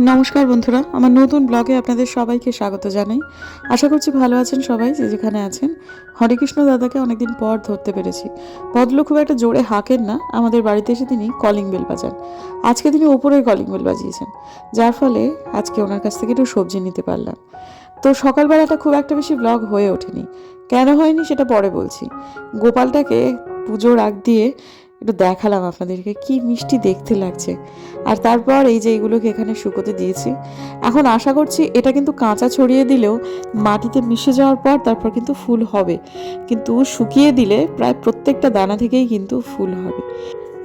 নমস্কার বন্ধুরা, আমার নতুন ব্লগে আপনাদের সবাইকে স্বাগত জানাই। আশা করছি ভালো আছেন সবাই, যে যেখানে আছেন। হরেকৃষ্ণ দাদাকে অনেকদিন পর ধরতে পেরেছি। বদলো খুব একটা জোরে হাঁকেন না, আমাদের বাড়িতে এসে তিনি কলিং বেল বাজান। আজকে তিনি ওপরের কলিং বেল বাজিয়েছেন, যার ফলে আজকে ওনার কাছ থেকে একটু সবজি নিতে পারলাম। তো সকালবেলাটা খুব একটা বেশি ব্লগ হয়ে ওঠেনি। কেন হয়নি সেটা পরে বলছি। গোপালটাকে পুজোর আগ দিয়ে একটু দেখালাম আপনাদেরকে, কি মিষ্টি দেখতে লাগছে। আর তারপর এই যে এইগুলোকে এখানে শুকোতে দিয়েছি। এখন আশা করছি এটা কিন্তু কাঁচা ছড়িয়ে দিলেও মাটিতে মিশে যাওয়ার পর তারপর কিন্তু ফুল হবে। কিন্তু শুকিয়ে দিলে প্রায় প্রত্যেকটা দানা থেকেই কিন্তু ফুল হবে।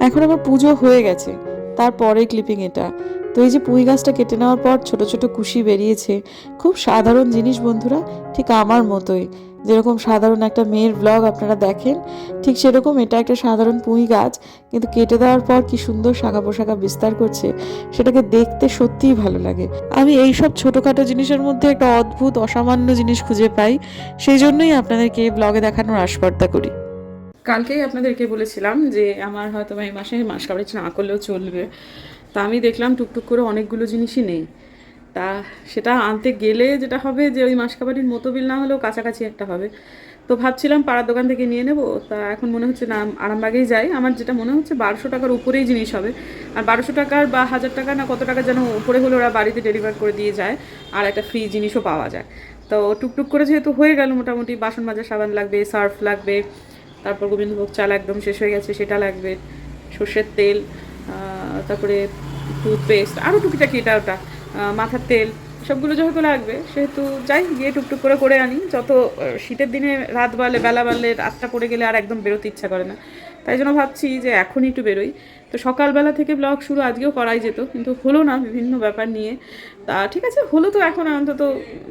এখন আমার পুজো হয়ে গেছে। তারপরে ক্লিপিং এটা। তো এই যে পুঁই গাছটা কেটে নেওয়ার পর ছোট ছোট কুশি বেরিয়েছে। খুব সাধারণ জিনিস বন্ধুরা, ঠিক আমার মতোই। যেরকম সাধারণ একটা মেয়ের ব্লগ আপনারা দেখেন, ঠিক সেরকম এটা একটা সাধারণ পুঁই গাছ, কিন্তু কেটে দেওয়ার পর কি সুন্দর শাখা পোশাখা বিস্তার করছে, সেটাকে দেখতে সত্যিই ভালো লাগে। আমি এই সব ছোটোখাটো জিনিসের মধ্যে একটা অদ্ভুত, অসামান্য জিনিস খুঁজে পাই, সেই জন্যই আপনাদেরকে ব্লগে দেখানোর আস্পর্দা করি। কালকেই আপনাদেরকে বলেছিলাম যে আমার হয়তো এই মাসে মাস কাবাড়ি না করলেও চলবে। তা আমি দেখলাম টুকটুক করে অনেকগুলো জিনিসই নেই। তা সেটা আনতে গেলে যেটা হবে যে ওই মাসকাবাড়ির মতো বিল না হলেও কাছাকাছি একটা হবে। তো ভাবছিলাম পাড়ার দোকান থেকে নিয়ে নেব। তা এখন মনে হচ্ছে না, আরামবাগেই যাই। আমার যেটা মনে হচ্ছে বারোশো টাকার উপরেই জিনিস হবে। আর বারোশো টাকার বা হাজার টাকা না কত টাকা যেন উপরে হলে ওরা বাড়িতে ডেলিভার করে দিয়ে যায় আর একটা ফ্রি জিনিসও পাওয়া যায়। তো টুকটুক করে যেহেতু হয়ে গেল মোটামুটি, বাসন মাজার সাবান লাগবে, সার্ফ লাগবে, তারপর গোবিন্দভোগ চাল একদম শেষ হয়ে গেছে, সেটা লাগবে, সর্ষের তেল তারপরে টুথপেস্ট আরও টুকিটাকি এটা ওটা। মাথার তেল, সবগুলো যেহেতু লাগবে, সেহেতু যাই, গিয়ে টুকটুক করে করে আনি। যত শীতের দিনে রাত বাড়লে, বেলা বাড়লে রাতটা পড়ে গেলে আর একদম বেরোতে ইচ্ছা করে না। তাই জন্য ভাবছি যে এখনই একটু বেরোই। তো সকালবেলা থেকে ব্লগ শুরু আজকেও করাই যেত, কিন্তু হলো না বিভিন্ন ব্যাপার নিয়ে। তা ঠিক আছে, হলো তো এখন অন্তত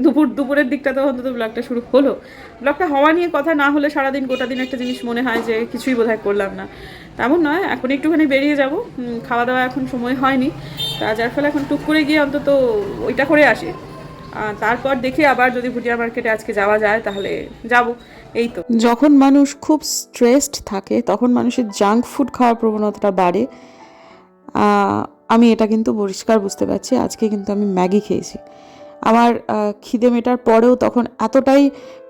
দুপুর, দুপুরের দিকটা তো অন্তত ব্লগটা শুরু হলো। ব্লগটা হওয়া নিয়ে কথা না হলে সারাদিন গোটা দিন একটা জিনিস মনে হয় যে কিছুই বোধহয় করলাম না। তেমন নয়, এখন একটুখানি বেরিয়ে যাব। খাওয়া দাওয়া এখন সময় হয়নি। তা যার ফলে এখন টুক করে গিয়ে অন্তত ওইটা করে আসি। তারপর দেখি আবার যদি ভুটিয়া মার্কেটে আজকে যাওয়া যায়, তাহলে যাব। এই তো। যখন মানুষ খুব স্ট্রেসড থাকে, তখন মানুষের জাঙ্ক ফুড খাওয়ার প্রবণতাটা বাড়ে। আমি এটা কিন্তু পরিষ্কার বুঝতে পারছি, আজকে কিন্তু আমি ম্যাগি খেয়েছি। আমার খিদে মেটার পরেও তখন এতটাই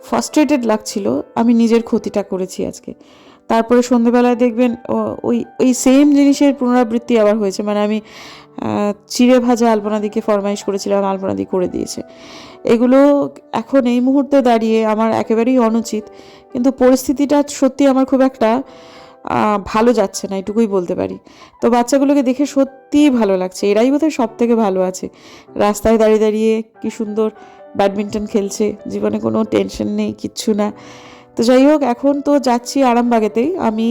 ফার্স্ট্রেটেড লাগছিল, আমি নিজের ক্ষতিটা করেছি আজকে। তারপরে সন্ধেবেলায় দেখবেন ওই ওই সেম জিনিসের পুনরাবৃত্তি আবার হয়েছে। মানে আমি চিড়ে ভাজা আলপনাদিকে ফরমাইশ করেছিলাম আলপনা আলপনাদি করে দিয়েছে। এগুলো এখন এই মুহূর্তে দাঁড়িয়ে আমার একেবারেই অনুচিত, কিন্তু পরিস্থিতিটা সত্যি আমার খুব একটা ভালো যাচ্ছে না, এটুকুই বলতে পারি। তো বাচ্চাগুলোকে দেখে সত্যিই ভালো লাগছে। এরাই বোধহয় সব থেকে ভালো আছে। রাস্তায় দাঁড়িয়ে দাঁড়িয়ে কি সুন্দর ব্যাডমিন্টন খেলছে, জীবনে কোনো টেনশন নেই, কিচ্ছু না। তো যাই হোক, এখন তো যাচ্ছি আরামবাগেতেই। আমি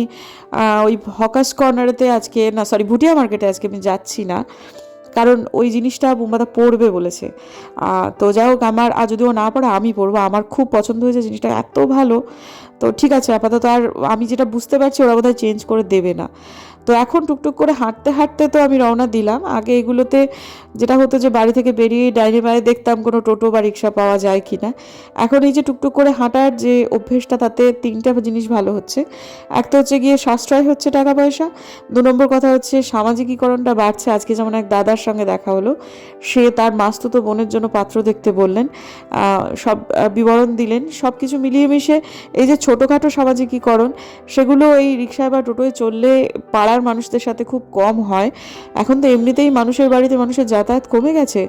ওই হকাস কর্নারেতে আজকে, না সরি ভুটিয়া মার্কেটে আজকে আমি যাচ্ছি না। কারণ ওই জিনিসটা বোম্বাদা পড়বে বলেছে। তো যাই হোক, আমার, আর যদিও না পড়ে, আমি পড়ব। আমার খুব পছন্দ হয়েছে জিনিসটা, এত ভালো। তো ঠিক আছে, আপাতত আর আমি যেটা বুঝতে পারছি, ওরা বোধহয় চেঞ্জ করে দেবে না। তো এখন টুকটুক করে হাঁটতে হাঁটতে তো আমি রওনা দিলাম। আগে এগুলোতে যেটা হতো যে বাড়ি থেকে বেরিয়ে ডাইনে বাড়ি দেখতাম কোনো টোটো বা রিক্সা পাওয়া যায় কি না এখন এই যে টুকটুক করে হাঁটার যে অভ্যেসটা, তাতে তিনটা জিনিস ভালো হচ্ছে। এক তো হচ্ছে গিয়ে সাশ্রয় হচ্ছে টাকা পয়সা দু নম্বর কথা হচ্ছে সামাজিকীকরণটা বাড়ছে। আজকে যেমন এক দাদার সঙ্গে দেখা হলো, সে তার মাস্তুতো বোনের জন্য পাত্র দেখতে বললেন সব বিবরণ দিলেন। সব কিছু মিলিয়ে মিশে এই যে ছোটোখাটো সামাজিকীকরণ, সেগুলো এই রিক্সায় বা টোটোয় চললে পাড়ার মানুষদের সাথে খুব কম হয়। এখন তো এমনিতেই মানুষের বাড়িতে মানুষের যাতায়াত কমে গেছে,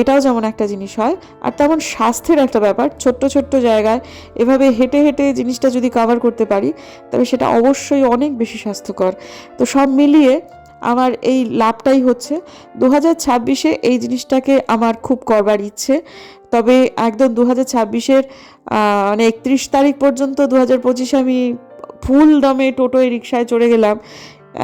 এটাও যেমন একটা জিনিস হয়। আর তেমন স্বাস্থ্যের একটা ব্যাপার, ছোট্ট ছোট্ট জায়গায় এভাবে হেঁটে হেঁটে জিনিসটা যদি কভার করতে পারি, তবে সেটা অবশ্যই অনেক বেশি স্বাস্থ্যকর। তো সব মিলিয়ে আমার এই লাভটাই হচ্ছে। দু হাজার ছাব্বিশে এই জিনিসটাকে আমার খুব করবার ইচ্ছে। তবে একদম দু হাজার ছাব্বিশের মানে একত্রিশ তারিখ পর্যন্ত দু হাজার পঁচিশে আমি ফুল দমে টোটোয় রিক্সায় চড়ে গেলাম।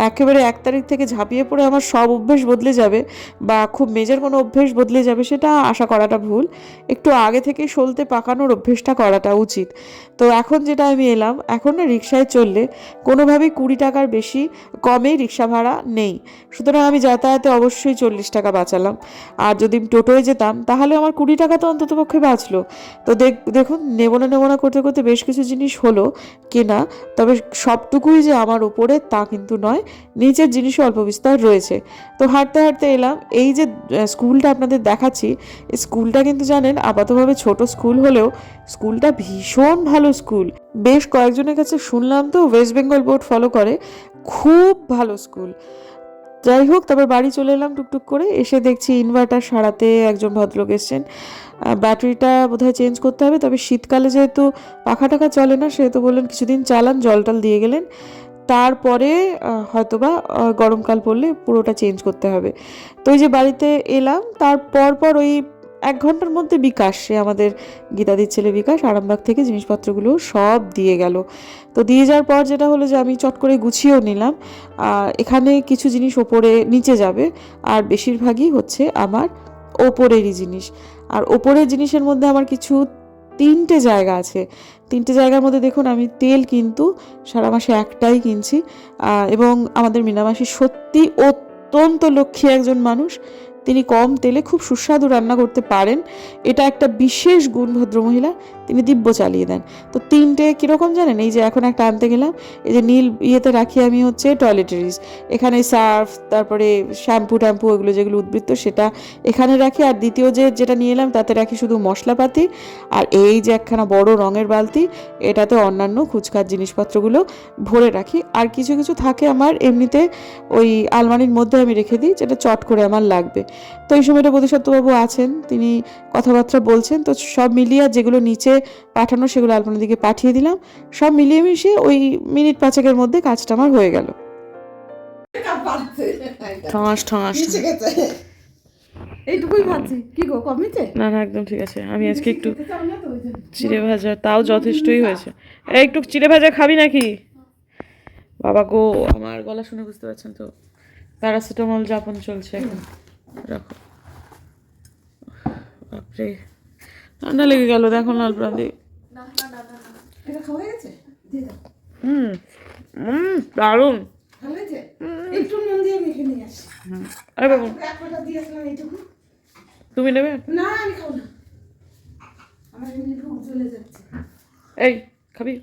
একেবারে এক তারিখ থেকে ঝাঁপিয়ে পড়ে আমার সব অভ্যেস বদলে যাবে বা খুব মেজর কোনো অভ্যেস বদলে যাবে সেটা আশা করাটা ভুল। একটু আগে থেকে সলতে পাকানোর অভ্যেসটা করাটা উচিত। তো এখন যেটা আমি এলাম, এখন রিক্সায় চললে কোনোভাবেই কুড়ি টাকার বেশি কমে রিক্সা ভাড়া নেই। সুতরাং আমি যাতায়াতে অবশ্যই চল্লিশ টাকা বাঁচালাম। আর যদি টোটোয় যেতাম, তাহলে আমার কুড়ি টাকা তো অন্তত পক্ষে বাঁচলো। তো দেখ, দেখুন নেব না করতে করতে বেশ কিছু জিনিস হলো কেনা, তবে সবটুকুই যে আমার ওপরে তা কিন্তু নয়। নয় নিচের জিনিসও অল্প বিস্তর রয়েছে। তো হাঁটতে হাঁটতে এলাম। এই যে স্কুলটা আপনাদের দেখাচ্ছি স্কুলটা কিন্তু জানেন আপাতভাবে ছোট স্কুল হলেও স্কুলটা ভীষণ ভালো স্কুল। বেশ কয়েকজনের কাছে শুনলাম তো ওয়েস্ট বেঙ্গল বোর্ড ফলো করে। খুব ভালো স্কুল। যাই হোক, তারপর বাড়ি চলে এলাম টুকটুক করে। এসে দেখছি ইনভার্টার সারাতে একজন ভদ্রলোক এসছেন। ব্যাটারিটা বোধহয় চেঞ্জ করতে হবে। তবে শীতকালে যেহেতু পাখা টাকা চলে না, সেহেতু বললেন কিছুদিন চালান জল টল দিয়ে গেলেন। তারপরে হয়তোবা গরমকাল পড়লে পুরোটা চেঞ্জ করতে হবে। তো ওই যে বাড়িতে এলাম তারপর পর ওই এক ঘণ্টার মধ্যে বিকাশ, সে আমাদের গীতাদির ছেলে বিকাশ, আরামবাগ থেকে জিনিসপত্রগুলো সব দিয়ে গেল। তো দিয়ে যাওয়ার পর যেটা হলো যে আমি চট করে গুছিয়েও নিলাম, আর এখানে কিছু জিনিস ওপরে নিচে যাবে, আর বেশিরভাগই হচ্ছে আমার ওপরেরই জিনিস। আর ওপরের জিনিসের মধ্যে আমার কিছু তিনটে জায়গা আছে। তিনটে জায়গার মধ্যে দেখুন আমি তেল কিন্তু সারা মাসে একটাই কিনছি। এবং আমাদের মিনামাসি সত্যি অত্যন্ত লক্ষ্মী একজন মানুষ। তিনি কম তেলে খুব সুস্বাদু রান্না করতে পারেন। এটা একটা বিশেষ গুণ ভদ্রমহিলা তিনি দিব্য চালিয়ে দেন। তো তিনটে কীরকম জানেন? এই যে এখন একটা আনতে গেলাম, এই যে নীল ইয়েতে রাখি আমি হচ্ছে টয়লেটারিজ এখানে সার্ফ তারপরে শ্যাম্পু ট্যাম্পু ওগুলো যেগুলো উদ্বৃত্ত সেটা এখানে রাখি। আর দ্বিতীয় যে যেটা নিয়ে এলাম, তাতে রাখি শুধু মশলাপাতি। আর এই যে একখানা বড় রঙের বালতি, এটাতে অন্যান্য খুচখাচ জিনিসপত্রগুলো ভরে রাখি। আর কিছু কিছু থাকে আমার এমনিতে ওই আলমারির মধ্যে আমি রেখে দিই, যেটা চট করে আমার লাগবে। তো এই সময়টা বোধিসত্ত্ববাবু আছেন তিনি কথাবার্তা বলছেন তো সব মিলিয়ে যেগুলো নিচে পাঠানো সেগুলো আলমারির দিকে পাঠিয়ে দিলাম সব মিলিয়ে মিশিয়ে ওই মিনিট পাঁচেকের মধ্যে কাজটা আমার হয়ে গেল। এইটুকুই ভাবছি কি গো কমেছে না না একদম ঠিক আছে। আমি আজকে একটু। চিড়ে ভাজা তাও যথেষ্টই হয়েছে। এই একটু চিড়ে ভাজা খাবি নাকি? বাবা গো। আমার গলা শুনে বুঝতে পারছেন তো প্যারাসিটামল যাপন চলছে এখন। রাখো। বাপরে ঠান্ডা লেগে গেল দেখো লাল প্রান্তি হুম হুম দারুণ। ভালো একটু নুন দিয়ে মেখে নিয়ে আসি। আরে বাবু। এক ফোঁটা দিয়েছিলাম এইটুকু। তুমি নেবে? না আমি খাব না। আমার এমনি ভুক চলে যাচ্ছে। এই খাবি?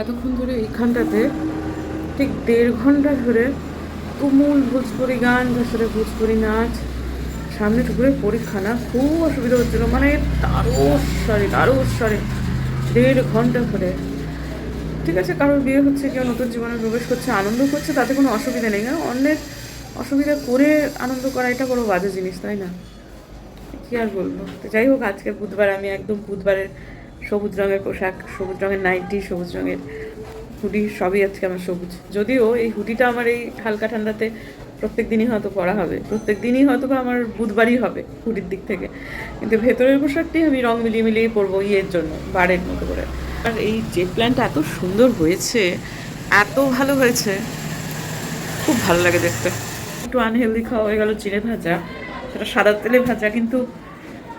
এতক্ষণ ধরে এইখানটাতে ঠিক দেড় ঘণ্টা ধরে তুমুল ভোজপুরি গান তারপরে ভোজপুরি নাচ। সামনে টুকুরে পরীক্ষা না খুব অসুবিধা হচ্ছিল মানে তারস্বরে তারস্বরে, দেড় ঘণ্টা ধরে। ঠিক আছে, কারোর বিয়ে হচ্ছে, কেউ নতুন জীবনে প্রবেশ করছে, আনন্দ করছে, তাতে কোনো অসুবিধা নেই। কারণ অন্যের অসুবিধা করে আনন্দ করা, এটা কোনো বাজে জিনিস, তাই না? কি আর বলব? তো যাই হোক আজকে বুধবার, আমি একদম বুধবারের সবুজ রঙের পোশাক, সবুজ রঙের নাইটি, সবুজ রঙের হুডি সবই আজকে আমার সবুজ। যদিও এই হুডিটা আমার এই হালকা ঠান্ডাতে প্রত্যেক দিনই হয়তো পরা হবে। প্রত্যেক দিনই হয়তো বা আমার বুধবারই হবে হুডির দিক থেকে। কিন্তু ভেতরের পোশাকটি আমি রং মিলিয়ে মিলিয়ে পরবো ইয়ের জন্য, বারের মতো করে। আর এই জেট প্ল্যানটা এত সুন্দর হয়েছে, এত ভালো হয়েছে, খুব ভালো লাগে দেখতে। একটু আনহেলদি খাওয়া হয়ে গেল চিড়ে ভাজা, সেটা সাদা তেলে ভাজা, কিন্তু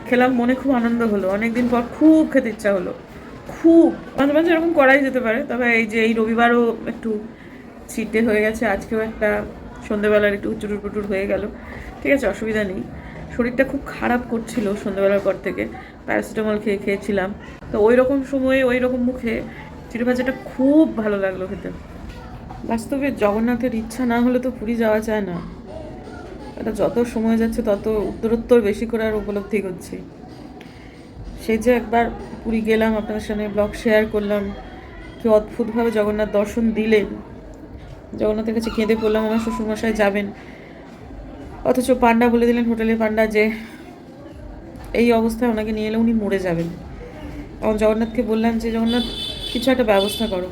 খেলাম মনে খুব আনন্দ হলো। অনেকদিন পর খুব খেতে ইচ্ছা হলো। খুব মাঝে মাঝে এরকম করাই যেতে পারে, তবে এই যে এই রবিবারও একটু ছিটে হয়ে গেছে, আজকেও একটা সন্ধেবেলার একটু চুটুর পুটুর হয়ে গেল। ঠিক আছে, অসুবিধা নেই। শরীরটা খুব খারাপ করছিল সন্ধেবেলার পর থেকে, প্যারাসিটামল খেয়ে খেয়েছিলাম। তো ওই রকম সময়ে ওই রকম মুখে চিড়ে ভাজাটা খুব ভালো লাগল খেতে। বাস্তবে জগন্নাথের ইচ্ছা না হলে তো পুরী যাওয়া যায় না। এটা যত সময় যাচ্ছে তত উত্তরোত্তর বেশি করে আর উপলব্ধি করছি। সেই যে একবার পুরী গেলাম, আপনাদের সামনে ব্লগ শেয়ার করলাম। কি অদ্ভুতভাবে জগন্নাথ দর্শন দিলেন। জগন্নাথের কাছে কেঁদে পড়লাম, আমার শ্বশুরমশাই যাবেন। অথচ পান্ডা বলে দিলেন হোটেলের পান্ডা যে, এই অবস্থায় ওনাকে নিয়ে এলে উনি মরে যাবেন। এবং জগন্নাথকে বললাম যে, জগন্নাথ, কিছু একটা ব্যবস্থা করো।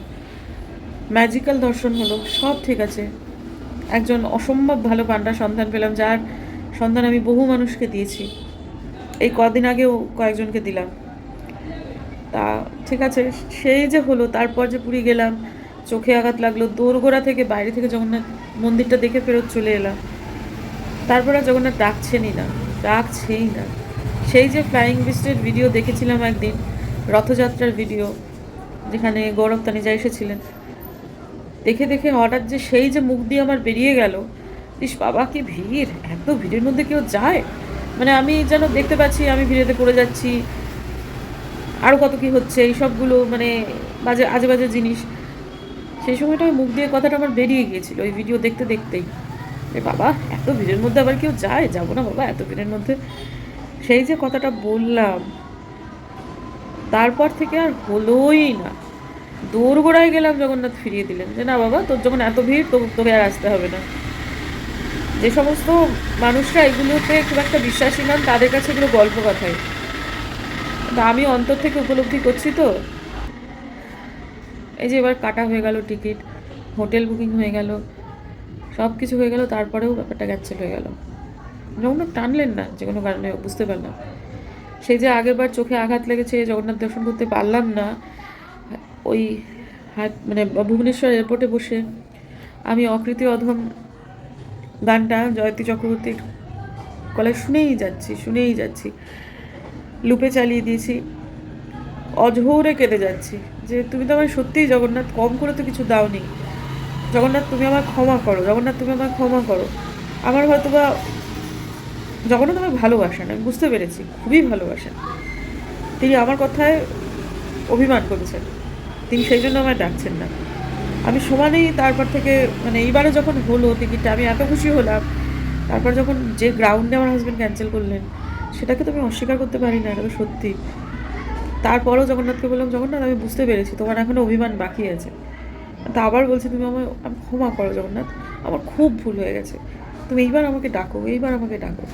ম্যাজিক্যাল দর্শন হলো, সব ঠিক আছে। একজন অসম্ভব ভালো পান্ডা সন্ধান পেলাম, যার সন্ধান আমি বহু মানুষকে দিয়েছি। এই কদিন আগেও কয়েকজনকে দিলাম। তা, ঠিক আছে, সেই যে হলো, তারপর যে পুরী গেলাম, চোখে আঘাত লাগল, দোরগোড়া থেকে বাইরে থেকে জগন্নাথ মন্দিরটা দেখে ফেরত চলে এলাম। তারপর আর জগন্নাথ ডাকছেনই না, ডাকছেই না। সেই যে ফ্লাইং বিস্টের ভিডিও দেখেছিলাম একদিন, রথযাত্রার ভিডিও যেখানে গৌরব তানিজা এসেছিলেন। দেখে দেখে হঠাৎ যে সেই যে মুখ দিয়ে আমার বেরিয়ে গেল, ইস বাবা, কি ভিড়! এত ভিড়ের মধ্যে কেউ যায়? মানে আমি যেন দেখতে পাচ্ছি, আমি ভিড়েতে পড়ে যাচ্ছি আরও কত কি হচ্ছে, এই সবগুলো মানে বাজে, আজে বাজে জিনিস। সেই সময়টা মুখ দিয়ে কথাটা আমার বেরিয়ে গিয়েছিল, ওই ভিডিও দেখতে দেখতেই। এ বাবা, এত ভিড়ের মধ্যে আবার কেউ যায়? যাব না বাবা, এত ভিড়ের মধ্যে। সেই যে কথাটা বললাম, তারপর থেকে আর হলোই না। দৌড়গোড়ায় গেলাম, জগন্নাথ ফিরিয়ে দিলেন। যে না বাবা, তোর যখন এত ভিড়, তো তোকে আর আসতে হবে না। যে সমস্ত মানুষরা এগুলোতে খুব একটা বিশ্বাসী নন, তাদের কাছে এগুলো গল্প কথাই তা আমি অন্তর থেকে উপলব্ধি করছি তো? এই যে এবার কাটা হয়ে গেল টিকিট, হোটেল বুকিং হয়ে গেল, সব কিছু হয়ে গেল, তারপরেও ব্যাপারটা ক্যান্সেল হয়ে গেল। জগন্নাথ টানলেন না, যে কোনো কারণে, বুঝতে পারলাম। সেই যে আগেরবার চোখে আঘাত লেগেছে, জগন্নাথ দর্শন করতে পারলাম না, ওই হাট মানে ভুবনেশ্বর এয়ারপোর্টে বসে আমি অকৃতি অধম গানটা জয়তী চক্রবর্তীর গলায় শুনেই যাচ্ছি শুনেই যাচ্ছি। লুপে চালিয়ে দিয়েছি। অঝোরে কেঁদে যাচ্ছি। যে তুমি তো আমায় সত্যিই জগন্নাথ, কম করে তো কিছু দাও দাওনি। জগন্নাথ, তুমি আমার ক্ষমা করো। জগন্নাথ, তুমি আমার ক্ষমা করো। আমার হয়তো বা জগন্নাথ আমায় ভালোবাসেন, আমি বুঝতে পেরেছি, খুবই ভালোবাসেন। তিনি আমার কথায় অভিমান করেছেন। তিনি সেই জন্য আমায় ডাকছেন না। আমি সমানেই তারপর থেকে মানে এইবারে যখন হলো টিকিটটা, আমি এত খুশি হলাম। তারপর যখন যে গ্রাউন্ডে আমার হাজব্যান্ড ক্যান্সেল করলেন সেটাকে তো আমি অস্বীকার করতে পারি না, এটা তো সত্যি। তারপরেও জগন্নাথকে বললাম, জগন্নাথ, আমি বুঝতে পেরেছি, তোমার এখনও অভিমান বাকি আছে। তা আবার বলছি, তুমি আমায়, আমি, ক্ষমা করো জগন্নাথ, আমার খুব ভুল হয়ে গেছে। তুমি এইবার আমাকে ডাকো, এইবার আমাকে ডাকো।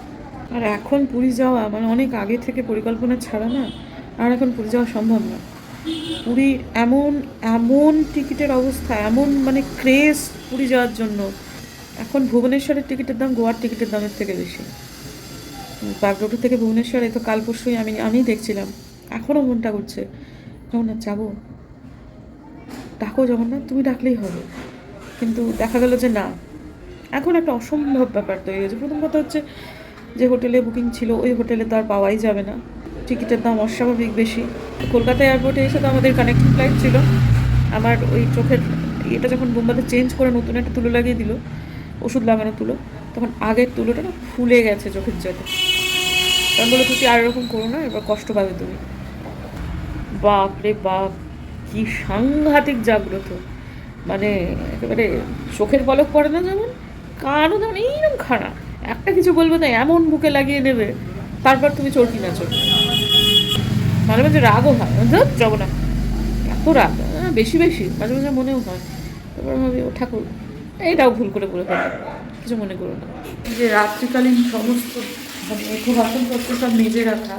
আর এখন পুরী যাওয়া মানে অনেক আগে থেকে পরিকল্পনা ছাড়া না, আর এখন পুরী যাওয়া সম্ভব না। পুরী এমন এমন টিকিটের অবস্থা, এমন মানে ক্রেজ পুরী যাওয়ার জন্য। এখন ভুবনেশ্বরের টিকিটের দাম গোয়ার টিকিটের দামের থেকে বেশি। বাগডোগরা থেকে ভুবনেশ্বর তো কাল পরশুই আমি আমি দেখছিলাম। এখনও মনটা করছে। জগন্নাথ, যাব। ডাকো জগন্নাথ, তুমি ডাকলেই হবে। কিন্তু দেখা গেল যে না। এখন একটা অসম্ভব ব্যাপার তৈরি হয়েছে। প্রথম কথা হচ্ছে যে হোটেলে বুকিং ছিল, ওই হোটেলে তো আর পাওয়াই যাবে না। টিকিটের দাম অস্বাভাবিক বেশি। কলকাতা এয়ারপোর্টে এসে তো আমাদের কানেক্টিং ফ্লাইট ছিল। আমার ওই চোখের এটা যখন বোম্বাতে চেঞ্জ করে নতুন একটা তুলো লাগিয়ে দিল, ওষুধ লাগানো তুলো তখন আগের তুলোটা না ফুলে গেছে চোখের জলে। তখন বলে তুমি আর এরকম করো না? এবার কষ্ট পাবে তুমি। বাপ রে বাপ, কি সাংঘাতিক জাগ্রত। মানে একেবারে চোখের পলক পড়ে না যেমন, কানও যেমন এইরকম খারাপ একটা কিছু বলবে না, এমন বুকে লাগিয়ে নেবে তারপর তুমি চরকি না চোখ মাঝে মাঝে রাগও হয় যাব না। এত রাগ বেশি বেশি, মাঝে মাঝে মনেও হয়। তারপর ভাবি, ও ঠাকুর, এইটাও ভুল করে বলে ফেলে কিছু মনে করো না। যে রাত্রিকালীন সমস্ত মানে মেঘ বাসনপত্র সব মেজে রাখা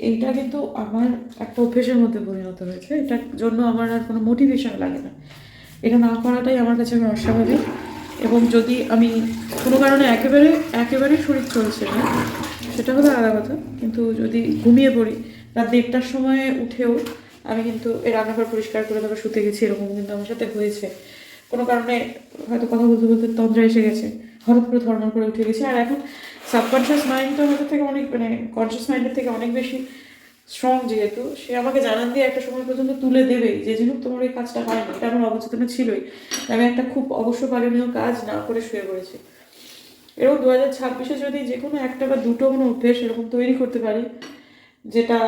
এইটা কিন্তু আমার একটা অভ্যেসের মধ্যে পরিণত হয়েছে। এটার জন্য আমার আর কোনো মোটিভেশন লাগে না। এটা না করাটাই আমার কাছে আমি অস্বাভাবিক। এবং যদি আমি কোনো কারণে একেবারে একেবারে শরীর চলছে না, সেটা হলো আলাদা কথা। কিন্তু যদি ঘুমিয়ে পড়ি, রাত দেড়টার সময় উঠেও আমি কিন্তু এই রান্নাঘর পরিষ্কার করে তারপর শুতে গেছি, এরকম কিন্তু আমার সাথে হয়েছে। কোনো কারণে হয়তো কথা বলতে বলতে তন্দ্রা এসে গেছে। হঠাৎ করে ধর্মর করে উঠে গেছে। আর এখন সাবকনশিয়াস মাইন্ডটা আমাদের থেকে অনেক মানে কনসিয়াস মাইন্ডের থেকে অনেক বেশি স্ট্রং যেহেতু, সে আমাকে জানান দিয়ে একটা সময় পর্যন্ত তুলে দেবেই যে যেন তোমার এই কাজটা হয় না এটা আমার অবচেতনে ছিলই। আমি একটা খুব অবশ্য পালনীয় কাজ না করে শুয়ে পড়েছি। এরকম দু হাজার ছাব্বিশে যদি যে কোনো একটা বা দুটো কোনো অভ্যেস এরকম তৈরি করতে পারি যেটা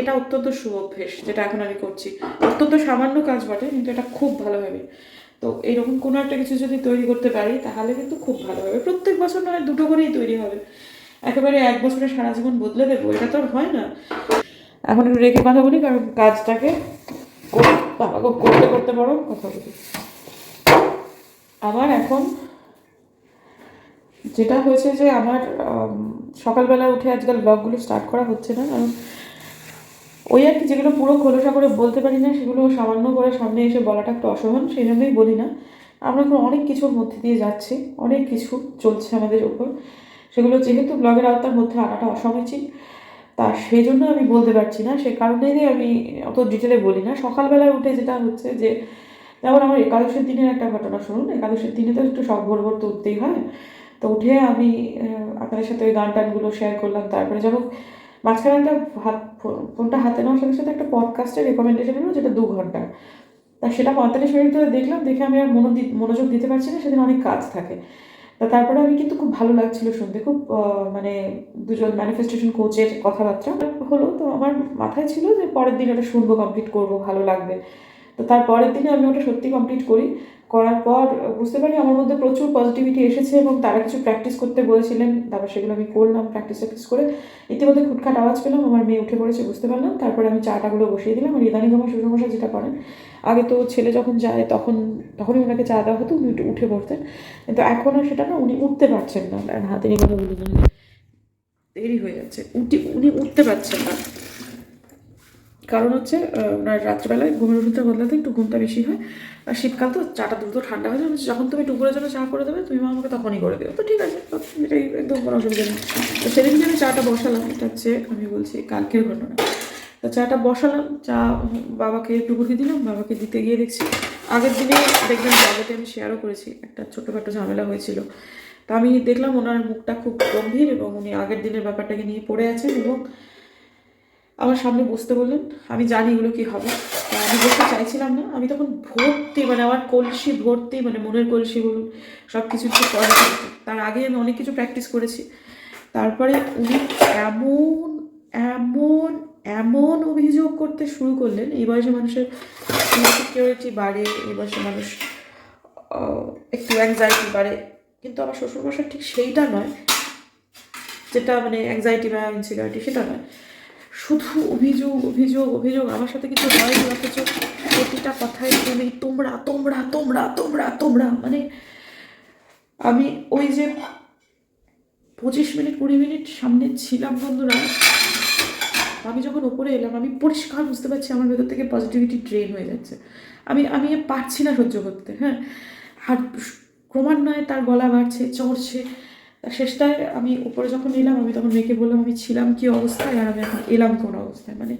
এটা অত্যন্ত শুভ অভ্যেস যেটা এখন আমি করছি। অত্যন্ত সামান্য কাজ বটে কিন্তু এটা খুব ভালো হবে। তো এরকম কোনো একটা কিছু যদি তৈরি করতে পারি তাহলে কিন্তু খুব ভালো হবে। প্রত্যেক বছর নয় দুটো করেই তৈরি হবে। একেবারে এক বছরে সারা জীবন বদলে দেবো এটা তো হয় না। এখন একটু রেখে কথা বলি কারণ কাজটাকে করতে করতে পারো কথা বলি। আমার এখন যেটা হয়েছে যে আমার আম, সকালবেলা উঠে আজকাল ব্লগগুলো স্টার্ট করা হচ্ছে না, কারণ ওই আর কি যেগুলো পুরো খোলসা করে বলতে পারি না, সেগুলো সামান্য করে সামনে এসে বলাটা একটু অসহন সেই জন্যই বলি না। আমরা এখন অনেক কিছুর মধ্যে দিয়ে যাচ্ছি, অনেক কিছু চলছে আমাদের উপর। সেগুলো যেহেতু ব্লগের আওতার মধ্যে আনাটা অসমীচীন, তা সেই জন্য আমি বলতে পারছি না, সে কারণেই আমি অত ডিটেলে বলি না। সকালবেলায় উঠে যেটা হচ্ছে যে, যেমন আমার একাদশের দিনের একটা ঘটনা, শুনুন, একাদশের দিনে তো একটু শখ ভোর ভোর তো উঠতেই হয়। তো উঠে আমি আপনাদের সাথে ওই গান টানগুলো শেয়ার করলাম। তারপরে যখন মাঝখানে একটা হাত, ফোনটা হাতে নেওয়ার সাথে সাথে একটা পডকাস্টের রেকমেন্ডেশন এলো, যেটা দু ঘণ্টা। তা সেটা পঁয়তাল্লিশ মিনিট ধরে দেখলাম, দেখে আমি আর মনোদি, মনোযোগ দিতে পারছি না, সেদিন অনেক কাজ থাকে। তা তারপরে আমি কিন্তু খুব ভালো লাগছিল শুনতে, খুব মানে দুজন ম্যানিফেস্টেশন কোচের কথাবার্তা হলো। তো আমার মাথায় ছিল যে পরের দিন ওটা শুনব কমপ্লিট করব, ভালো লাগবে। তো তার পরের দিনে আমি ওটা সত্যি কমপ্লিট করি। করার পর, বুঝতে পারি আমার মধ্যে প্রচুর পজিটিভিটি এসেছে এবং তারা কিছু প্র্যাকটিস করতে বলেছিলেন। তারপর সেগুলো আমি করলাম প্র্যাকটিস প্র্যাকটিস করে। ইতিমধ্যে খুটখাট আওয়াজ পেলাম, আমার মেয়ে উঠে পড়েছে, বুঝতে পারলাম। তারপরে আমি চাটাগুলো বসিয়ে দিলাম আর ইদানিং আমার শ্বশুরমশাই যেটা করেন, আগে তো ছেলে যখন যায় তখন, তখনই ওনাকে চা দেওয়া হতো, উনি উঠে- পড়তেন। কিন্তু এখন আর সেটা না, উনি উঠতে পারছেন না। হাতে নিয়ে কথা দেরি হয়ে যাচ্ছে। উঠি, উনি উঠতে পারছেন না। কারণ হচ্ছে ওনার রাত্রেবেলায় ঘুমের ওষুধটা বদলাতে একটু ঘুমটা বেশি হয়। আর শীতকাল তো চাটা দ্রুত ঠান্ডা হয়ে যাবে, যখন তুমি দুপুরের জন্য চা করে দেবে, তুমি মা আমাকে তখনই করে দেবে তো ঠিক আছে এটাই একদম কোনো অসুবিধা নেই। তো সেদিনকে আমি চাটা বসালাম, এটা হচ্ছে আমি বলছি কালকের ঘটনা। তো চাটা বসালাম, চা বাবাকে টুকুরকে দিলাম, বাবাকে দিতে গিয়ে দেখছি, আগের দিনে দেখলাম বাবাকে আমি শেয়ারও করেছি, একটা ছোটোখাটো ঝামেলা হয়েছিল। তা আমি দেখলাম ওনার মুখটা খুব গম্ভীর এবং উনি আগের দিনের ব্যাপারটাকে নিয়ে পড়ে আছেন এবং আমার সামনে বসতে বললেন, আমি জানি এগুলো কি হবে। আমি বসতে চাইছিলাম না, আমি তখন ভর্তি মানে আমার কলসি ভর্তি মানে মনের কলসি বলুন সব কিছু তার আগে আমি অনেক কিছু প্র্যাকটিস করেছি। তারপরে উনি এমন এমন এমন অভিযোগ করতে শুরু করলেন, এই বয়সে মানুষের ইনসিকিউরিটি বাড়ে, এই বয়সে মানুষ একটু অ্যাংজাইটি বাড়ে। কিন্তু আমার শ্বশুরমশাই ঠিক সেইটা নয়, যেটা মানে অ্যাংজাইটি বা ইনসিকিউরিটি সেটা নয়। শুধু অভিযোগ অভিযোগ অভিযোগ। আমার সাথে কিছু হয় অথচ প্রতিটা কথায় তুমি তোমরা তোমরা তোমরা তোমরা তোমরা। মানে আমি ওই যে পঁচিশ মিনিট, কুড়ি মিনিট সামনে ছিলাম বন্ধুরা, আমি যখন ওপরে এলাম, আমি পরিষ্কার বুঝতে পারছি আমার ভেতর থেকে পজিটিভিটি ড্রেন হয়ে যাচ্ছে। আমি আমি পারছি না সহ্য করতে হ্যাঁ? আর ক্রমান্বয়ে তার গলা বাড়ছে, চড়ছে। শেষটায় আমি উপরে যখন এলাম, আমি তখন মেয়েকে বললাম, আমি ছিলাম কি অবস্থায় আর আমি এখন এলাম কোন অবস্থায়? মানে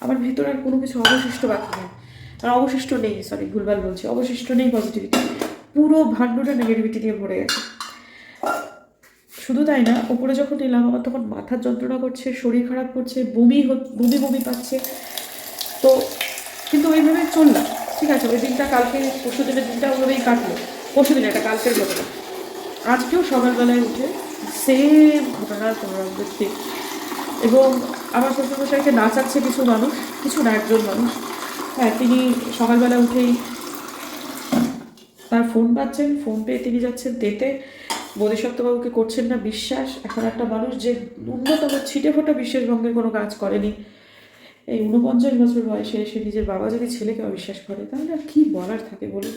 আমার ভেতরে আর কোনো কিছু অবশিষ্ট বাকি নেই। আর অবশিষ্ট নেই সরি ভুলভাল বলছি, অবশিষ্ট নেই পজিটিভিটি পুরো ভাণ্ডটা নেগেটিভিটি দিয়ে ভরে গেছে। শুধু তাই না, উপরে যখন এলাম, আমার তখন মাথার যন্ত্রণা করছে, শরীর খারাপ করছে, বমি বমি বমি পাচ্ছে। তো কিন্তু ওইভাবে চললাম, ঠিক আছে? ওই দিনটা কালকে পরশু দিনের দিনটা ওইভাবেই কাটলো। পরশু দিন এটা কালকের ঘটনা। আজকেও সকালবেলায় উঠে সেম ঘটনার পুনরাবৃত্তি এবং আমার শ্বশুরমশাইকে নাচাচ্ছে কিছু মানুষ, কিছু না একজন মানুষ। হ্যাঁ তিনি সকালবেলা উঠেই তার ফোন পাচ্ছেন ফোন পেয়ে তিনি যাচ্ছেন তেতে বোধিসত্ত্ববাবুকে করছেন না বিশ্বাস। এখন একটা মানুষ যে ন্যূনতম ছিটে ফোটা বিশ্বাসভঙ্গের কোনো কাজ করেনি। এই ঊনপঞ্চাশ বছর বয়সে এসে নিজের বাবা যদি ছেলেকে অবিশ্বাস করে, তাহলে আর কী বলার থাকে বলুন?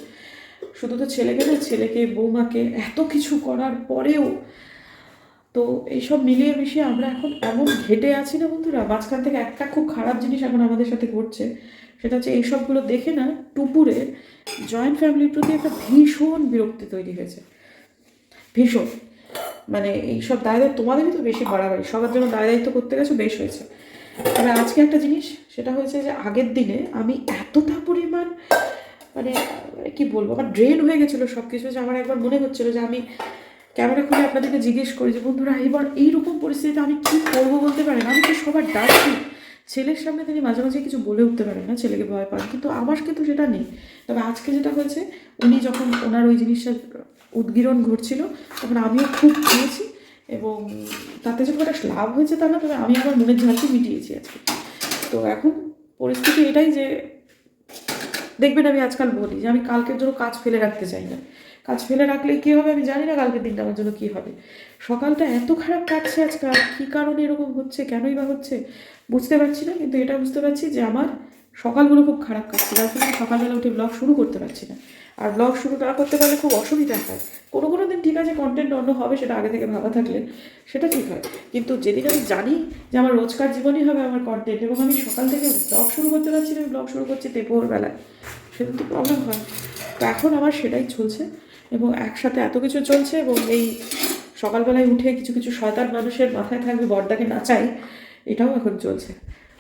শুধু তো ছেলেকে না ছেলেকে, বৌমাকে এত কিছু করার পরেও তো এইসব মিলিয়ে মিশিয়ে আমরা এখন এমন ঘেটে আছি না বন্ধুরা, মাঝখান থেকে একটা খুব খারাপ জিনিস এখন আমাদের সাথে ঘটছে। সেটা হচ্ছে এইসবগুলো দেখে না টুপুরে জয়েন্ট ফ্যামিলির প্রতি একটা ভীষণ বিরক্তি তৈরি হয়েছে। ভীষণ। মানে এইসব দায় তোমাদেরই তো বেশি বাড়াবাড়ি, সবার জন্য দায় দায়িত্ব করতে গেছো, বেশ হয়েছে। তবে আজকে একটা জিনিস, সেটা হয়েছে যে আগের দিনে আমি এতটা পরিমাণ মানে কি বলব? আমার ড্রেন হয়ে গেছিল সব কিছু যে আমার একবার মনে হচ্ছিল যে আমি ক্যামেরা খুলে আপনাদেরকে জিজ্ঞেস করি যে, বন্ধুরা এবার এইরকম পরিস্থিতিতে আমি কী করব বলতে পারেন? আমি তো সবার ডাকছি ছেলের সামনে তিনি মাঝে মাঝে কিছু বলে উঠতে পারেন না, ছেলেকে ভয় পান। কিন্তু আমার কিন্তু সেটা নেই। তবে আজকে যেটা হয়েছে, উনি যখন ওনার ওই জিনিসটার উদ্গীরণ ঘটছিল, তখন আমিও খুব খেয়েছি এবং তাতে যে খুব একটা লাভ হয়েছে তা না, তবে আমি আমার মনের ঝালকে মিটিয়েছি আজকে। তো এখন পরিস্থিতি এটাই যে দেখবেন আমি আজকাল বলি যে আমি কালকের জন্য কাজ ফেলে রাখতে চাই না। কাজ ফেলে রাখলে কী হবে আমি জানি না কালকের দিনটা আমার জন্য কী হবে। সকালটা এত খারাপ কাটছে আজকাল, কী কারণে এরকম হচ্ছে, কেনই বা হচ্ছে, বুঝতে পারছি না, কিন্তু এটা বুঝতে পারছি যে আমার সকালগুলো খুব খারাপ কাটছে, যার জন্য সকালবেলা উঠে ব্লগ শুরু করতে পারছি না। আর ব্লগ শুরু না করতে পারলে খুব অসুবিধা হয়। কোনো কোনো দিন ঠিক আছে কন্টেন্ট অন্য হবে, সেটা আগে থেকে ভাবা থাকলে সেটা ঠিক হয়। কিন্তু যেদিন আমি জানি যে আমার রোজকার জীবনই হবে আমার কন্টেন্ট এবং আমি সকাল থেকে ব্লগ শুরু করতে পারছি না, আমি ব্লগ শুরু করছি তেপোর বেলায় সেটা তো প্রবলেম হয়। তো এখন আমার সেটাই চলছে এবং একসাথে এত কিছু চলছে এবং এই সকালবেলায় উঠে কিছু কিছু শয়তান মানুষের মাথায় থাকবে বর্দাকে না নাচাই এটাও এখন চলছে।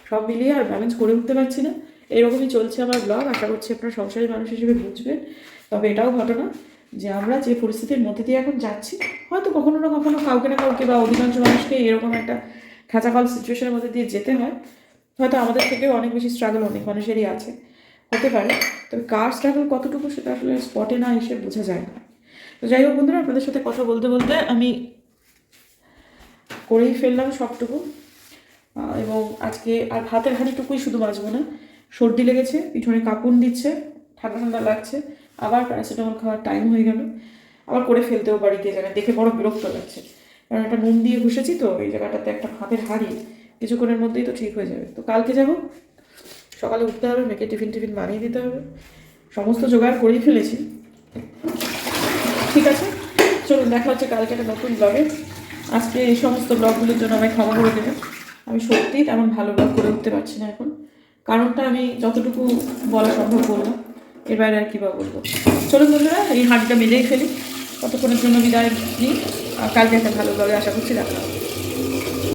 সব মিলিয়ে আর ব্যালেন্স করে উঠতে পারছি না। এরকমই চলছে আমার ব্লগ আশা করছি আপনারা সংসারী মানুষ হিসেবে বুঝবেন। তবে এটাও ঘটনা যে আমরা যে পরিস্থিতির মধ্যে দিয়ে এখন যাচ্ছি, হয়তো কখনো না কখনো কাউকে না কাউকে বা অধিকাংশ মানুষকে এরকম একটা খেঁচাকাল সিচুয়েশনের মধ্যে দিয়ে যেতে হয়। হয়তো আমাদের থেকেও অনেক বেশি স্ট্রাগল অনেক মানুষেরই আছে। হতে পারে। তবে কার স্ট্রাগল কতটুকু সেটা আসলে স্পটে না এসে বোঝা যায় না। তো যাই হোক বন্ধুরা, আপনাদের সাথে কথা বলতে বলতে আমি করেই ফেললাম সবটুকু। এবং আজকে আর ভাতের হাঁড়িটুকুই শুধু মাজবো না। সর্দি লেগেছে, পিছনে কাঁপুন দিচ্ছে, ঠান্ডা ঠান্ডা লাগছে, আবার প্যারাসিটামল খাওয়ার টাইম হয়ে গেল। আবার করে ফেলতেও পারি, কে জানে, দেখে বড় বিরক্ত লাগছে। কারণ একটা নুন দিয়ে ঘুষেছি তো, এই জায়গাটাতে একটা হাতের হাঁড়ি, কিছুক্ষণের মধ্যেই তো ঠিক হয়ে যাবে। তো কালকে যাব, সকালে উঠতে হবে, মেয়েকে টিফিন টিফিন বানিয়ে দিতে হবে। সমস্ত জোগাড় করেই ফেলেছি। ঠিক আছে? চলুন, দেখা হচ্ছে কালকে একটা নতুন ব্লগে আজকে এই সমস্ত ব্লগগুলোর জন্য আমায় ক্ষমা করে দেবেন। আমি সত্যিই তেমন ভালো ব্লগ করে উঠতে পারছি না এখন। কারণটা আমি যতটুকু বলা সম্ভব বললাম। এর বাইরে আর কী বা বলব? চলুন বন্ধুরা, এই হাঁটটা মিলেই ফেলি। ততক্ষণের জন্য বিদায় নিই। কালকে একটা ভালোভাবে আশা করছি হবে